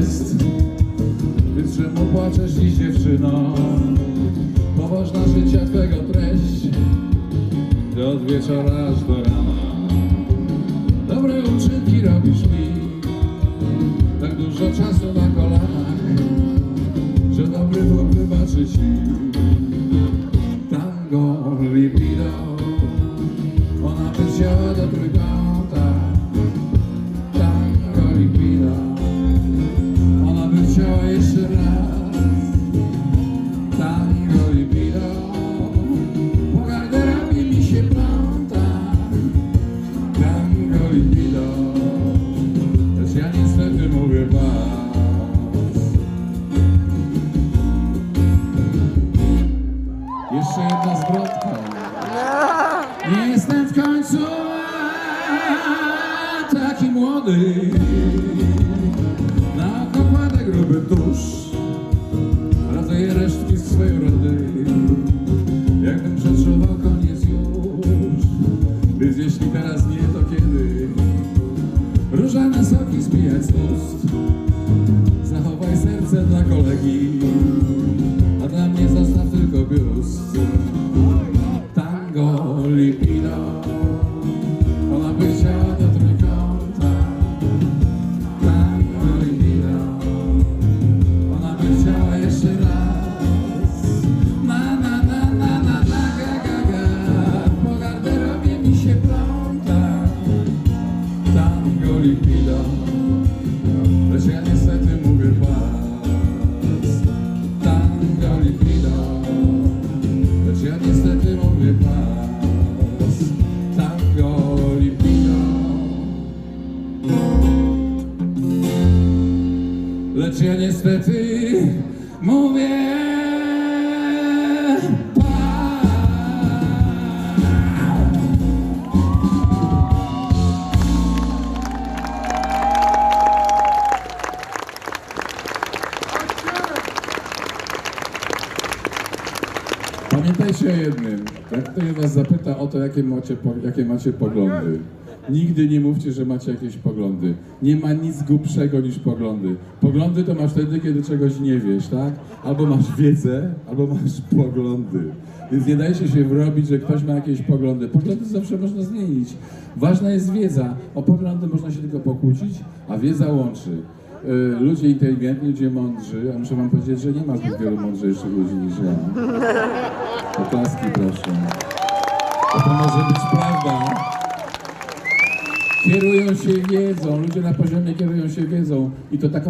jest. Więc czemu płaczesz dziś dziewczyno? Poważna życia twego treść od wieczora aż do rana. Dobre uczynki robisz mi. Tak dużo czasu na kolanach Że dobry Bóg wybaczy ci. Tango libido Ona by chciała do trójkąta Jeszcze jedna zwrotka. Nie jestem w końcu taki młody. Na oko kładę gruby tusz Radzaję resztki swojej rody Jakbym przetrzował koniec już. Więc jeśli teraz nie, to kiedy? Różane soki zbijać z ust. Zachowaj serce dla kolegi Tango libido Lecz ja niestety mówię pas. Tango libido Lecz ja niestety mówię pas. Tango libido Lecz ja niestety mówię Pamiętajcie o jednym. Jak ktoś was zapyta o to, jakie macie, jakie macie poglądy, nigdy nie mówcie, że macie jakieś poglądy. Nie ma nic głupszego niż poglądy. Poglądy to masz wtedy, kiedy czegoś nie wiesz, tak? Albo masz wiedzę, albo masz poglądy. Więc nie dajcie się wrobić, że ktoś ma jakieś poglądy. Poglądy zawsze można zmienić. Ważna jest wiedza. O poglądy można się tylko pokłócić, a wiedza łączy. Y, Ludzie inteligentni, ludzie mądrzy, a muszę wam powiedzieć, że nie ma zbyt wielu mądrzejszych ludzi niż ja. Oklaski proszę. Bo to może być prawda. Kierują się wiedzą, ludzie na poziomie kierują się wiedzą i to taką